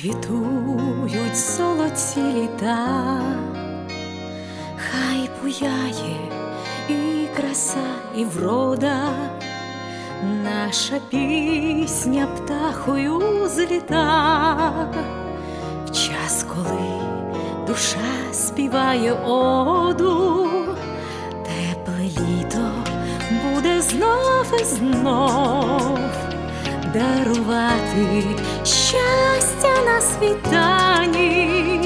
квітують золоті літа, хай буяє і краса, і врода, наша пісня птахою зліта, в час, коли душа співає оду, тепле літо буде знов і знов дарувати на світанні.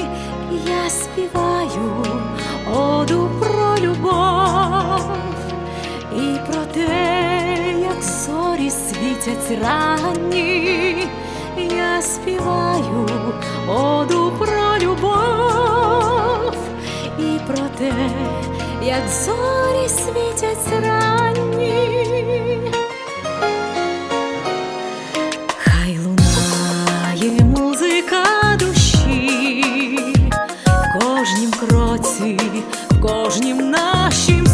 Я співаю оду про любов і про те, як зорі світять ранні. Я співаю оду про любов і про те, як зорі світять ранні. Кожнім кроці, в кожнім нашім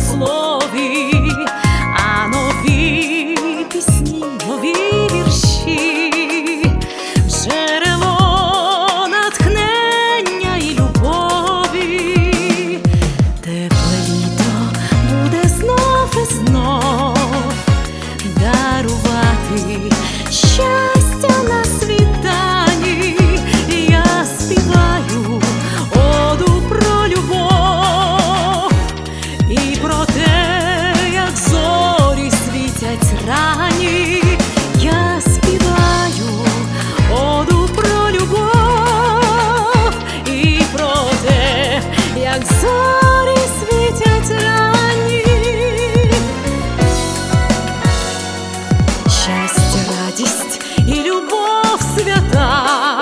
Щастя, радість і любов свята.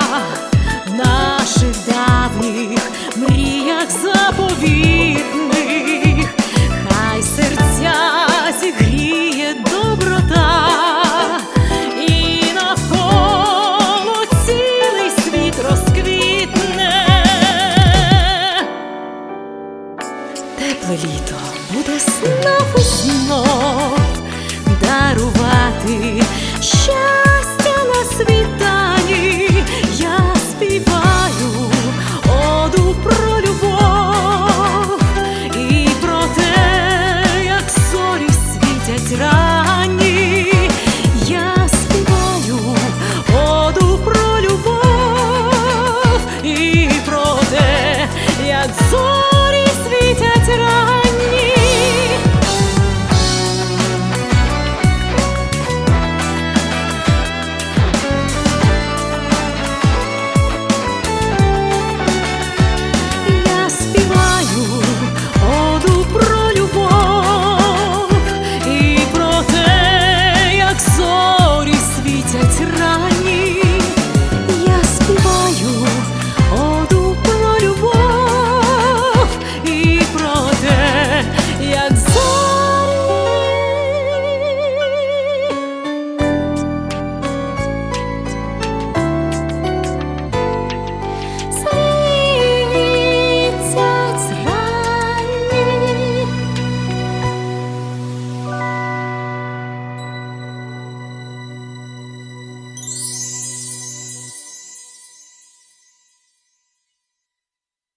В наших давніх мріях заповітних, хай серця зігріє доброта, і навколо цілий світ розквітне. Тепле літо буде знов і знов. Дарувати щастя